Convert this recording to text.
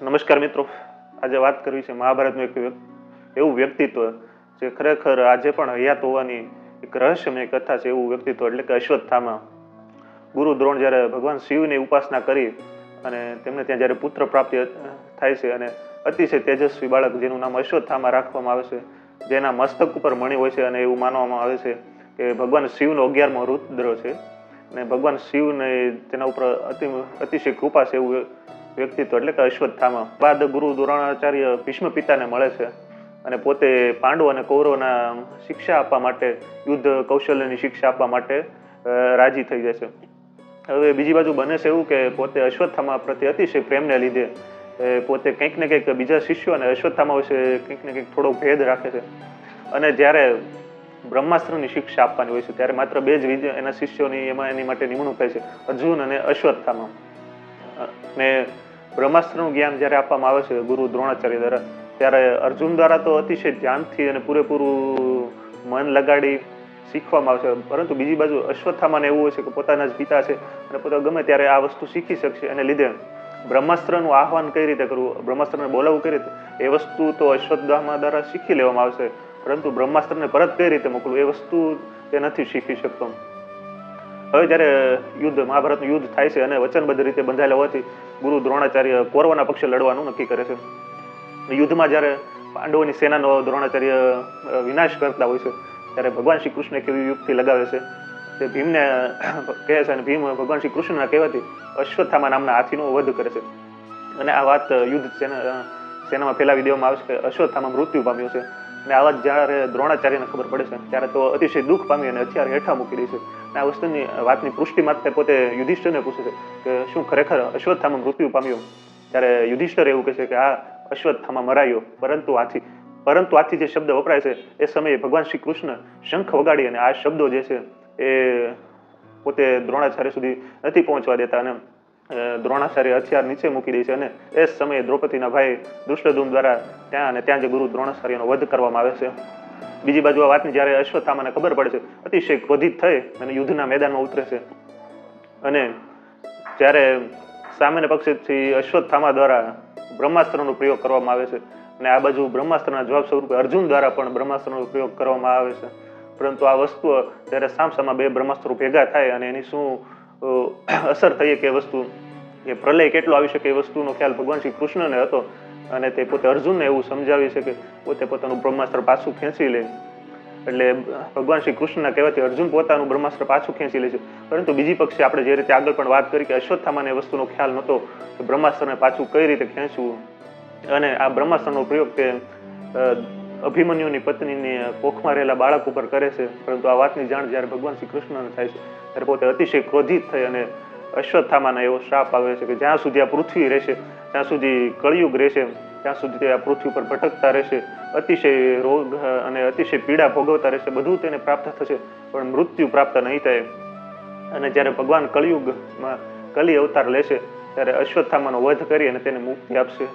નમસ્કાર મિત્રો. આજે વાત કરવી છે મહાભારતનું એક એવું વ્યક્તિત્વ જે ખરેખર આજે પણ હયાત હોવાની એક રહસ્યમય કથા છે એવું વ્યક્તિત્વ, એટલે કે અશ્વત્થામા. ગુરુ દ્રોણ જ્યારે ભગવાન શિવની ઉપાસના કરી અને તેમને ત્યાં જ્યારે પુત્ર પ્રાપ્તિ થાય છે અને અતિશય તેજસ્વી બાળક જેનું નામ અશ્વત્થામા રાખવામાં આવે છે, જેના મસ્તક ઉપર મણી હોય છે અને એવું માનવામાં આવે છે કે ભગવાન શિવનો અગિયારમો રુદ્ર છે. અને ભગવાન શિવને તેના ઉપર અતિ, અતિશય કૃપા છે એવું વ્યક્તિત્વ એટલે કે અશ્વત્થામા. બાદ ગુરુ દ્રોણાચાર્ય ભીષ્મ પિતાને મળે છે અને પોતે પાંડવ અને કૌરવના શિક્ષા આપવા માટે, યુદ્ધ કૌશલ્યની શિક્ષા આપવા માટે રાજી થઈ જાય છે. હવે બીજી બાજુ બને છે એવું કે પોતે અશ્વત્થામા પ્રત્યે અતિશય પ્રેમને લીધે પોતે કંઈક ને કંઈક બીજા શિષ્યો અને અશ્વત્થામા વિશે કંઈક ને કંઈક થોડો ભેદ રાખે છે. અને જ્યારે બ્રહ્માસ્ત્રની શિક્ષા આપવાની હોય છે, ત્યારે માત્ર બે જ વિદ્યા એના શિષ્યોની એમાં એની માટે નિમણૂક થાય છે, અર્જુન અને અશ્વત્થામા. ને બ્રહ્માસ્ત્રનું જ્ઞાન જ્યારે આપવામાં આવે છે ગુરુ દ્રોણાચાર્ય દ્વારા, ત્યારે અર્જુન દ્વારા તો અતિશય ધ્યાનથી અને પૂરેપૂરું મન લગાડી શીખવામાં આવશે પરંતુ બીજી બાજુ અશ્વત્થામાને એવું હોય છે કે પોતાના જ પિતા છે અને પોતા ગમે ત્યારે આ વસ્તુ શીખી શકશે એને લીધે બ્રહ્માસ્ત્રનું આહવાન કઈ રીતે કરવું, બ્રહ્માસ્ત્રને બોલાવવું કઈ રીતે? એ વસ્તુ તો અશ્વત્થામા દ્વારા શીખી લેવામાં આવશે. પરંતુ બ્રહ્માસ્ત્રને પરત કઈ રીતે મોકલવું? એ વસ્તુ તે નથી શીખી શકતો. હવે જ્યારે યુદ્ધ, મહાભારતનું યુદ્ધ થાય છે અને વચનબદ્ધ રીતે બંધાયેલા હોવાથી ગુરુ દ્રોણાચાર્ય કૌરવના પક્ષે લડવાનું નક્કી કરે છે. યુદ્ધમાં જ્યારે પાંડવોની સેનાનો દ્રોણાચાર્ય વિનાશ કરતા હોય છે, ત્યારે ભગવાન શ્રી કૃષ્ણ કેવી યુક્તિ લગાવે છે. તે ભીમને કહે છે અને ભીમ ભગવાન શ્રી કૃષ્ણના કહેવાથી અશ્વત્થામા નામના હાથીનો વધ કરે છે. અને આ વાત યુદ્ધ સેના સેનામાં ફેલાવી દેવામાં આવે છે કે અશ્વત્થામા મૃત્યુ પામ્યો છે. અને આવા જ્યારે દ્રોણાચાર્યને ખબર પડે છે, ત્યારે તો અતિશય દુઃખ પામી અને હથિયાર હેઠા મૂકી દે છે. અને આ વસ્તુની વાતની પુષ્ટિ માટે પોતે યુધિષ્ઠિરને પૂછે છે કે શું ખરેખર અશ્વત્થામાં મૃત્યુ પામ્યો? ત્યારે યુધિષ્ઠિર એવું કહે છે કે આ અશ્વત્થામાં મરાયો, પરંતુ આથી પરંતુ આથી જે શબ્દ વપરાય છે, એ સમયે ભગવાન શ્રી કૃષ્ણ શંખ વગાડી અને આ શબ્દો જે છે, એ પોતે દ્રોણાચાર્ય સુધી નથી પહોંચવા દેતા અને દ્રોણાચાર્ય હથિયાર નીચે મૂકી દે છે અને એ સમયે દ્રૌપદીના ભાઈ દુષ્ટધૂમ દ્વારા ત્યાં અને ત્યાં જે ગુરુ દ્રોણાચાર્યનો વધ કરવામાં આવે છે. બીજી બાજુ આ વાતની જ્યારે અશ્વત્થામાને ખબર પડે છે, અતિશય ક્રોધિત થઈ અને યુદ્ધના મેદાનમાં ઉતરે છે. અને જ્યારે સામાન્ય પક્ષેથી અશ્વત્થામા દ્વારા બ્રહ્માસ્ત્રનો પ્રયોગ કરવામાં આવે છે અને આ બાજુ બ્રહ્માસ્ત્રના જવાબ સ્વરૂપે અર્જુન દ્વારા પણ બ્રહ્માસ્ત્રનો પ્રયોગ કરવામાં આવે છે. પરંતુ આ વસ્તુ જ્યારે સામસામા બે બ્રહ્માસ્ત્રો ભેગા થાય અને એની શું અસર થઈ કે વસ્તુ એ પ્રલય કેટલો આવી શકે એ વસ્તુનો ખ્યાલ ભગવાન શ્રી કૃષ્ણને હતો અને તે પોતે અર્જુનને એવું સમજાવી છે કે પોતે પોતાનું બ્રહ્માસ્ત્ર પાછું ખેંચી લે. એટલે ભગવાન શ્રી કૃષ્ણના કહેવાથી અર્જુન પોતાનું બ્રહ્માસ્ત્ર પાછું ખેંચી લે છે. પરંતુ બીજી પક્ષે આપણે જે રીતે આગળ પણ વાત કરી કે અશ્વત્થામાને વસ્તુનો ખ્યાલ નહોતો કે બ્રહ્માસ્ત્રને પાછું કઈ રીતે ખેંચવું? અને આ બ્રહ્માસ્ત્રનો પ્રયોગ તે અભિમન્યુની પત્નીની કોખમાં રહેલા બાળક ઉપર કરે છે, પરંતુ આ વાતની જાણ જ્યારે ભગવાન શ્રી કૃષ્ણને થાય છે, ત્યારે પોતે અતિશય ક્રોધિત થઈ અને અશ્વત્થામાના એવો શ્રાપ આવે છે કે જ્યાં સુધી આ પૃથ્વી રહેશે, ત્યાં સુધી કળિયુગ રહેશે, ત્યાં સુધી તે આ પૃથ્વી પર ભટકતા રહેશે, અતિશય રોગ અને અતિશય પીડા ભોગવતા રહેશે, બધું તેને પ્રાપ્ત થશે, પણ મૃત્યુ પ્રાપ્ત નહીં થાય. અને જ્યારે ભગવાન કળિયુગમાં કલી અવતાર લેશે, ત્યારે અશ્વત્થામાનો વધ કરી અને તેને મુક્તિ આપશે.